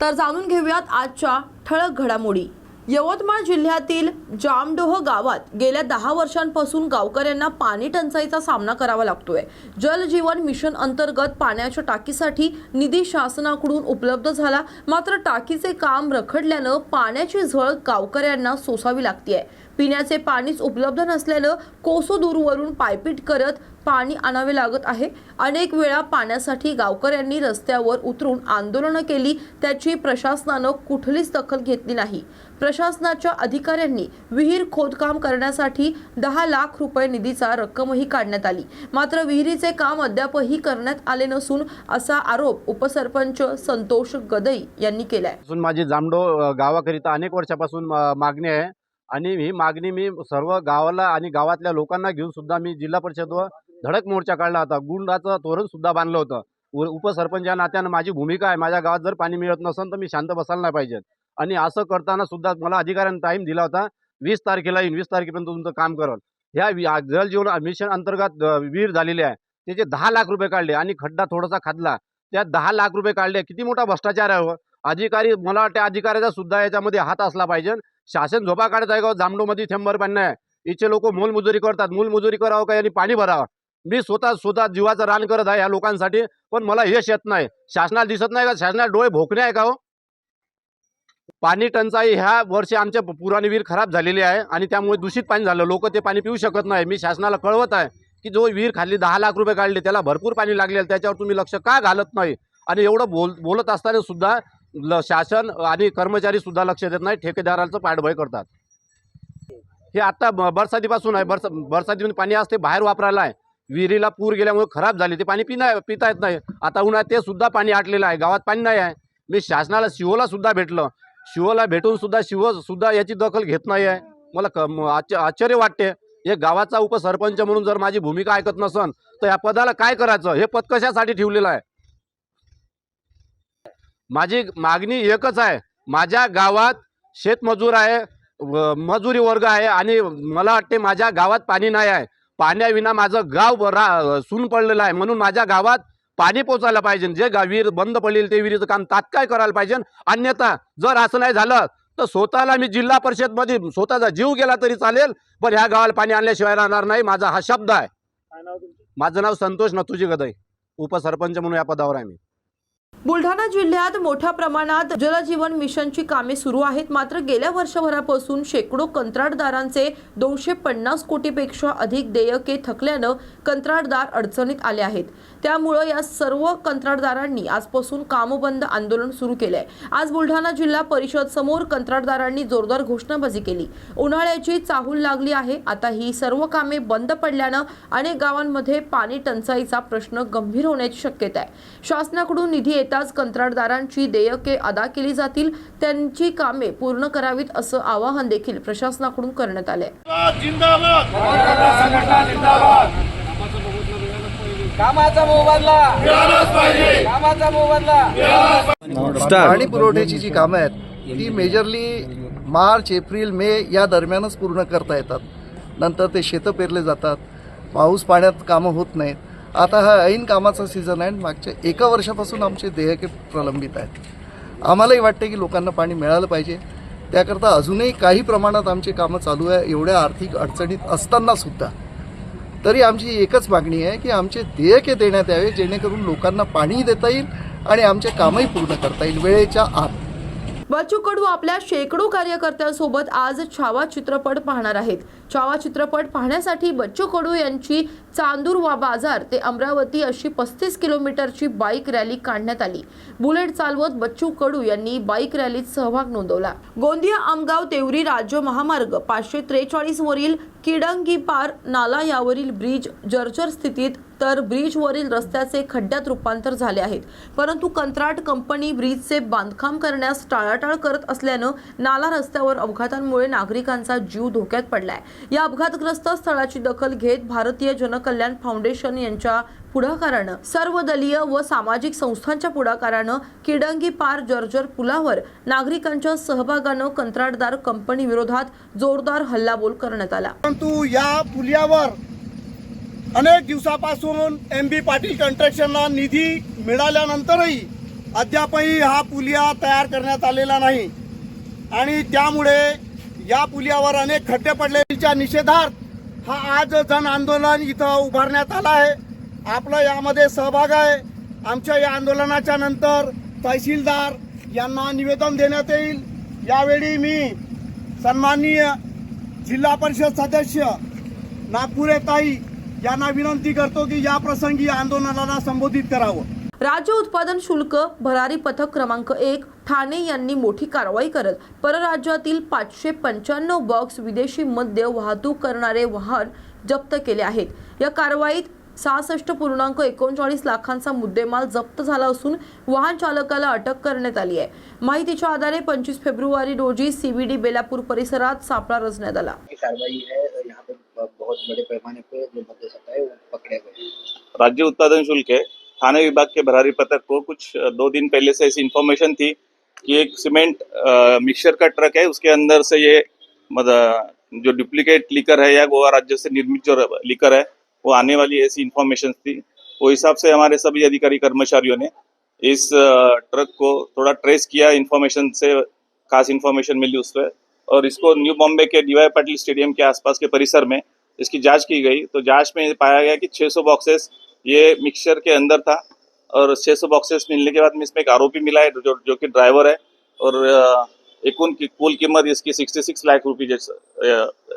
तर जाणून घेऊयात आजच्या ठळक घडामोडी. यवतमाळ जिल्ह्यातील जामडोह गावात गेल्या दहा वर्षांपासून गावकऱ्यांना पाणी टंचाईचा सामना करावा लागतोय. जल जीवन मिशन अंतर्गत पाण्याच्या टाकीसाठी निधी शासनाकडून उपलब्ध झाला. मात्र टाकीचे काम रखडल्यानं पाण्याची झळ गावकऱ्यांना सोसावी लागतीये. पिण्याचे पाणीच उपलब्ध नसल्यानं कोसोदूरवरून पायपीट करत पाणी आणावे लागत आहे. अनेक वेळा पाण्यासाठी गावकऱ्यांनी रस्त्यावर उतरून आंदोलनं केली त्याची प्रशासनानं कुठलीच दखल घेतली नाही. प्रशासनाच्या अधिकाऱ्यांनी विहीर खोदकाम करण्यासाठी दहा लाख रुपये निधीचा रक्कमही काढण्यात आली. मात्र विहिरीचे काम अद्यापही करण्यात आले नसून असा आरोप उपसरपंच संतोष गदई यांनी केलाय. माझी जामडो गावाकरिता अनेक वर्षापासून मागणी आहे आणि ही मागणी मी सर्व गावाला आणि गावातल्या लोकांना घेऊन सुद्धा मी जिल्हा परिषदवर धडक मोर्चा काढला होता. गुंडाचं तोरण सुद्धा बांधलं होतं. उ- उपसरपंच या नात्यानं माझी भूमिका आहे. माझ्या गावात जर पाणी मिळत नसेल तर मी शांत बसायला नाही पाहिजे. आणि असं करताना सुद्धा मला अधिकाऱ्यांनी टाईम दिला होता. वीस तारखेला येईन वीस तारखेपर्यंत तुमचं काम करल. ह्या जल जीवन मिशन अंतर्गत वीर विहीर आहे. त्याचे दहा लाख रुपये काढले आणि खड्डा थोडासा खादला. त्यात दहा लाख रुपये काढले. किती मोठा भ्रष्टाचार आहे हो. अधिकारी मला वाटते अधिकाऱ्याचा सुद्धा याच्यामध्ये हात असला पाहिजे. शासन झोपा काढत आहे का हो? जामडोमध्ये थेंबर पाणी आहे. इथे लोक मोलमजुरी करतात. मोलमजुरी करावं का? यांनी पाणी भरावं. मी स्वतः स्वतः जीवाचं रान करत आहे या लोकांसाठी पण मला यश येत नाही. शासनाला दिसत नाही का? शासनाला डोळे भोकणे आहे का हो? पाणी टंचाई ह्या वर्षी आमच्या पुराने विहीर खराब झालेली आहे आणि त्यामुळे दूषित पाणी झालं. लोक ते पाणी पिऊ शकत नाही. मी शासनाला कळवत आहे की जो विहीर खाली दहा लाख रुपये काढले त्याला भरपूर पाणी लागले त्याच्यावर तुम्ही लक्ष का घालत नाही? आणि एवढं बोल बोलत असताना सुद्धा ल शासन आणि कर्मचारी सुद्धा लक्ष देत नाही. ठेकेदारांचं पाठबळ करतात. हे आत्ता बरसातीपासून आहे. बरसा बरसातीमध्ये पाणी असते बाहेर वापरायला आहे. विहिरीला पूर गेल्यामुळे खराब झाली. ते पाणी पिना पिता येत नाही. आता उन्हाळ्यात ते सुद्धा पाणी आटलेलं आहे. गावात पाणी नाही आहे. मी शासनाला शिवोला सुद्धा भेटलं. शिवोला भेटून सुद्धा शिव सुद्धा याची दखल घेत नाही आहे. मला क आश्चर्य वाटते. एक गावाचा उपसरपंच म्हणून जर माझी भूमिका ऐकत नसन तर या पदाला काय करायचं? हे पद कशासाठी ठेवलेलं आहे? माझी मागणी एकच आहे. माझ्या गावात शेतमजूर आहे व- मजुरी वर्ग आहे आणि मला वाटते माझ्या गावात पाणी नाही आहे. पाण्याविना माझं गाव रा सून पडलेलं आहे. म्हणून माझ्या गावात पाणी पोचायला पाहिजे. जे गा विहीर बंद पडलेली ते विहिरीचं काम तात्काळ करायला पाहिजे. अन्यथा जर असं नाही झालं तर स्वतःला मी जिल्हा परिषदमध्ये स्वतःचा जीव गेला तरी चालेल पण ह्या गावाला पाणी आणल्याशिवाय राहणार नाही माझा हा शब्द आहे. माझं नाव संतोष नथुजी गदई उपसरपंच म्हणून या पदावर आहे मी. बुलढाणा जिल्ह्यात मोठ्या प्रमाणात जलजीवन मिशनची कामे सुरू आहेत. मात्र गेल्या वर्षभरापासून शेकडो कंत्राटदारांचे दोनशे पन्नास कोटीपेक्षा अधिक देयके थकल्यानं कंत्राटदार अडचणीत आले आहेत. त्यामुळं या सर्व कंत्राटदारांनी आजपासून कामबंद आंदोलन सुरू केलंय. आज बुलढाणा जिल्हा परिषद समोर कंत्राटदारांनी जोरदार घोषणाबाजी केली. उन्हाळ्याची चाहूल लागली आहे. आता ही सर्व कामे बंद पडल्यानं अनेक गावांमध्ये पाणी टंचाईचा प्रश्न गंभीर होण्याची शक्यता आहे. शासनाकडून निधी येताच कंत्राटदारांची देयके अदा केली जातील त्यांची कामे पूर्ण करावीत असं आवाहन देखील प्रशासनाकडून करण्यात आले जिंदाबाद कामाचा मोबदला. मिळालाच पाहिजे कामाचा मोबदला. पाणी पुरवठ्याची जी कामं आहेत ती मेजरली मार्च एप्रिल मे या दरम्यानच पूर्ण करता येतात. नंतर ते शेतं पेरले जातात. पाऊस पाण्यात कामं होत नाहीत. आता हा ऐन कामाचा सीझन आहे आणि मागच्या एका वर्षापासून आमचे देयके प्रलंबित आहेत. आम्हालाही वाटते की लोकांना पाणी मिळालं पाहिजे. त्याकरता अजूनही काही प्रमाणात आमची कामं चालू आहे एवढ्या आर्थिक अडचणीत असतानासुद्धा तरी आमची एकच मागणी आहे की आमचे देयके देण्यात यावे जेणेकरून लोकांना पाणी देता येईल आणि आमचे कामही पूर्ण करता येईल. वेळेच्या आत. बच्चू कडू आपल्या शेकडो कार्यकर्त्यांसोबत आज छावा चित्रपट पाहणार आहेत. छावा चित्रपट पाहण्यासाठी बच्चू कडू यांची चांदूर वा बाजार ते अमरावती अशी पस्तीस किलोमीटरची बाईक रॅली काढण्यात आली. बुलेट चालवत बच्चू कडू यांनी बाईक रॅलीत सहभाग नोंदवला. गोंदिया आमगाव देवरी राज्य महामार्ग पाचशे त्रेचाळीस वरील किडंगी पार नाला यावरील ब्रिज जर्जर स्थितीत तर ब्रिजवरील रस्त्याचे खड्ड्यात रूपांतर झाले आहेत. परंतु कंत्राट कंपनी ब्रिजचे बांधकाम करण्यास टाळाटाळ करत असल्यानं नाला रस्त्यावर अपघातांमुळे नागरिकांचा जीव धोक्यात पडलाय. या अपघातग्रस्त स्थळाची दखल घेत भारतीय जनकल्याण फाउंडेशन यांच्या पुढाकारानं सर्वदलीय व सामाजिक संस्थांच्या पुढाकारानं किडंगी पार जर्जर पुलावर नागरिकांच्या सहभागानं कंत्राटदार कंपनी विरोधात जोरदार हल्लाबोल करण्यात आला. परंतु या पुलावर अनेक दिवसापासून एम बी पाटील कन्स्ट्रक्शनला निधी मिळाल्यानंतरही अद्यापही हा पुलिया तयार करण्यात आलेला नाही. आणि त्यामुळे या पुलियावर अनेक खड्डे पडलेच्या निषेधार्थ हा आज जन आंदोलन इथं उभारण्यात आला आहे. आपला यामध्ये सहभाग आहे. आमच्या या आंदोलनाच्या नंतर तहसीलदार यांना निवेदन देण्यात येईल. यावेळी मी सन्माननीय जिल्हा परिषद सदस्य नागपुरे ताई यांना विनंती करतो की या प्रसंगी या आंदोलनाला संबोधित करावं. राज्य उत्पादन शुल्क भरारी पथक क्रमांक एक ठाणे यांनी मोठी कारवाई करत परराज्यातील पाचशे पंच्याण्णव बॉक्स विदेशी मद्य वाहतूक करणारे वाहन जप्त केले आहेत. या कारवाईत सहासष्ट पूर्णांक एकोणचाळीस लाखांचा मुद्देमाल जप्त झाला असून वाहन चालकाला अटक करण्यात आली आहे. माहितीच्या आधारे पंचवीस फेब्रुवारी रोजी सीबीडी बेलापूर परिसरात सापळा रचण्यात आला. की कार्रवाई है यहाँ पे बहुत बड़े पैमाने पे जो सट्टा है, वो पकड़े गए राज्य उत्पादन शुल्क है। थाने विभाग के भरारी पथक को कुछ दो दिन पहले से ऐसी इन्फॉर्मेशन थी कि एक सीमेंट मिक्सचर का ट्रक है, उसके अंदर से ये मद- जो डुप्लीकेट लिकर है या गोवा राज्य से निर्मित जो लिकर है, वो आने वाली ऐसी इन्फॉर्मेशन थी। वो हिसाब से हमारे सभी अधिकारी कर्मचारियों ने इस ट्रक को थोड़ा ट्रेस किया इन्फॉर्मेशन से खास इन्फॉर्मेशन मिली उस पर और इसको न्यू बॉम्बे के डीवाई पाटिल स्टेडियम के आसपास के परिसर में इसकी जाँच की गई। तो जाँच में पाया गया कि 600 बॉक्सेस ये मिक्सचर के अंदर था और 600 बॉक्सेस मिलने के बाद में इसमें एक आरोपी मिला है जो जो कि ड्राइवर है। और एक एकूण की कुल कीमत इसकी 66 लाख जैसे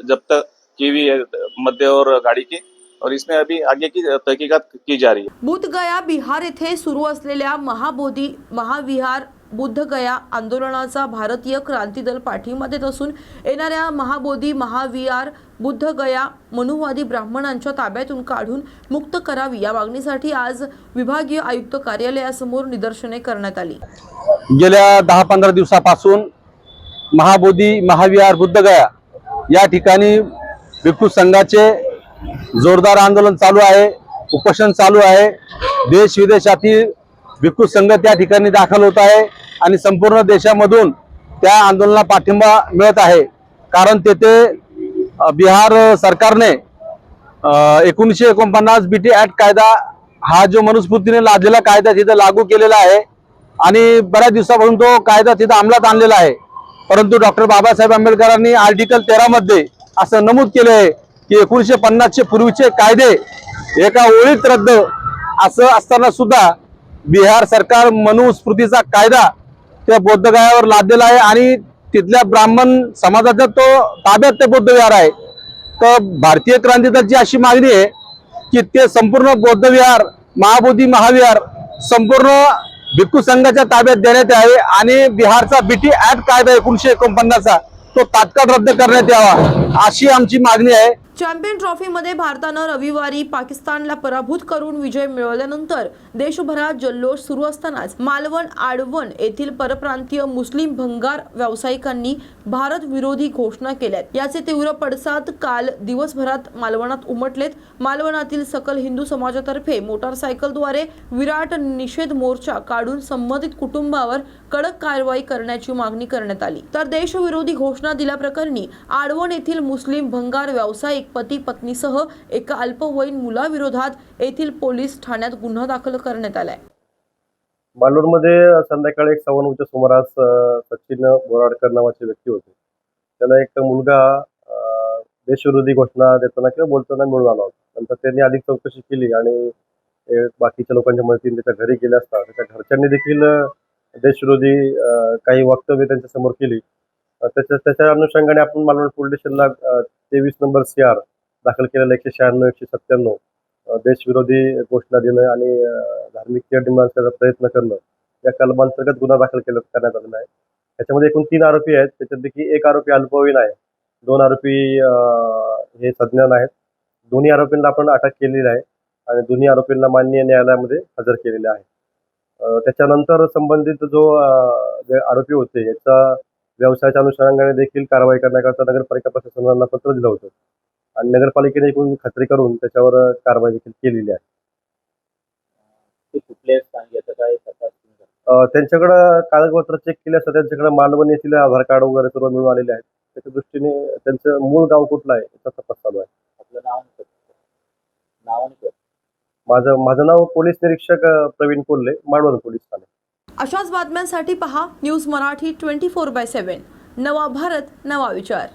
जब तक की हुई है मध्य और गाड़ी की। और इसमें अभी आगे की तहकीकात की जा रही है। बुध बुद्धगया बिहार येथे सुरू असलेल्या महाबोधी, महाविहार बुद्धगया आंदोलनाचा भारतीय क्रांती दल पाठिंबा देत असून येणाऱ्या महाबोधी महाविहार बुद्धगया मनुवादी ब्राह्मणांच्या ताब्यातून काढून मुक्त करावी या मागणीसाठी आज विभागीय आयुक्त कार्यालयासमोर निदर्शने करण्यात आली. गेल्या दहा पंधरा दिवसापासून महाबोधी महाविहार बुद्धगया या ठिकाणी भिक्खू संघाचे जोरदार आंदोलन चालू आहे उपोषण चालू आहे. देश विदेशातील भिक्खू संघ त्या ठिकाणी दाखल होत आहे आणि संपूर्ण देशामधून त्या आंदोलनाला पाठिंबा मिळत आहे. कारण तेथे बिहार सरकारने एकोणीसशे एकोणपन्नास बी टी ऍक्ट कायदा हा जो मनुस्मृतीने लादलेला कायदा तिथे लागू केलेला आहे आणि बऱ्याच दिवसापासून तो कायदा तिथं अंमलात आणलेला आहे. परंतु डॉक्टर बाबासाहेब आंबेडकरांनी आर्टिकल तेरामध्ये असं नमूद केलं आहे की एकोणीसशे पन्नासचे पूर्वीचे कायदे एका ओळीत रद्द असं असताना सुद्धा बिहार सरकार मनुस्मृतीचा कायदा त्या बौद्धगयावर लादलेला आहे आणि तिथल्या ब्राह्मण समाजाचा तो ताब्यात ते बौद्ध विहार आहे. तर भारतीय क्रांतीची अशी मागणी आहे की ते संपूर्ण बौद्धविहार महाबोधी महाविहार संपूर्ण भिक्खू संघाच्या ताब्यात देण्यात यावे आणि बिहारचा बीटी ऍक्ट कायदा एकोणीशे एकोणपन्नासचा तो तात्काळ रद्द करण्यात यावा अशी आमची मागणी आहे. चॅम्पियन ट्रॉफीमध्ये भारतानं रविवारी पाकिस्तानला पराभूत करून विजय मिळवल्यानंतर देशभरात जल्लोष सुरू असतानाच मालवण आडवण येथील परप्रांतीय मुस्लिम भंगार व्यावसायिकांनी भारत विरोधी घोषणा केल्यात. याचे तीव्र पडसाद काल दिवसभरात मालवणात उमटलेत. मालवणातील सकल हिंदू समाजातर्फे मोटारसायकलद्वारे विराट निषेध मोर्चा काढून संबंधित कुटुंबावर कडक कारवाई करण्याची मागणी करण्यात आली. तर देशविरोधी घोषणा दिल्याप्रकरणी आडवण येथील मुस्लिम भंगार व्यावसायिक पती पत्नीसह एका अल्पवयीन मुलाविरोधात येथील पोलीस ठाण्यात गुन्हा दाखल करण्यात आलाय. मालवणमध्ये संध्याकाळी एक सव्वा सुमारास सचिन बोराडकर नावाचे व्यक्ती होते. त्याला एक मुलगा अ, देशविरोधी घोषणा देताना किंवा बोलताना मिळून आला होता. नंतर त्यांनी अधिक चौकशी केली आणि बाकीच्या लोकांच्या मदतीने त्याच्या घरी गेले असता. त्याच्या घरच्यांनी देखील देशविरोधी काही वक्तव्य त्यांच्यासमोर केली त्याच्या त्याच्या अनुषंगाने आपण मालवण पोलीस स्टेशनला तेवीस नंबर सी आर दाखल केलेला एकशे शहाण्णव एकशे सत्त्याण्णव देशविरोधी घोषणा देणं आणि धार्मिक तेढ निर्माण करण्याचा प्रयत्न करणं या कलमांतर्गत गुन्हा दाखल केला करण्यात आलेला आहे. त्याच्यामध्ये एकूण तीन आरोपी आहेत. त्याच्यापैकी एक आरोपी अल्पवयीन आहे. दोन आरोपी हे सज्ञान आहेत. दोन्ही आरोपींना आपण अटक केलेली आहे आणि दोन्ही आरोपींना माननीय न्यायालयामध्ये हजर केलेले आहे. त्याच्यानंतर संबंधित जो आरोपी होते याचा व्यवसायाच्या अनुषंगाने देखील कारवाई करण्याकरता नगरपालिका प्रशासनाला पत्र दिलं होतं. आणि नगरपालिकेने एकूण खात्री करून त्याच्यावर कारवाई देखील केलेली आहे. त्यांच्याकडं कागदपत्र चेक केले असता त्यांच्याकडे मालवण येथील आधार कार्ड वगैरे सर्व मिळून आलेले आहेत. त्याच्या दृष्टीने त्यांचं मूळ गाव कुठलं आहे याचा तपास चालू आहे. आपलं नाव. नाव. माझं माझं नाव पोलीस निरीक्षक प्रवीण कोल्हे मालवण पोलीस ठाणे. अशाच बातम्यांसाठी पहा news Marathi twenty four by seven नवा भारत नवा विचार.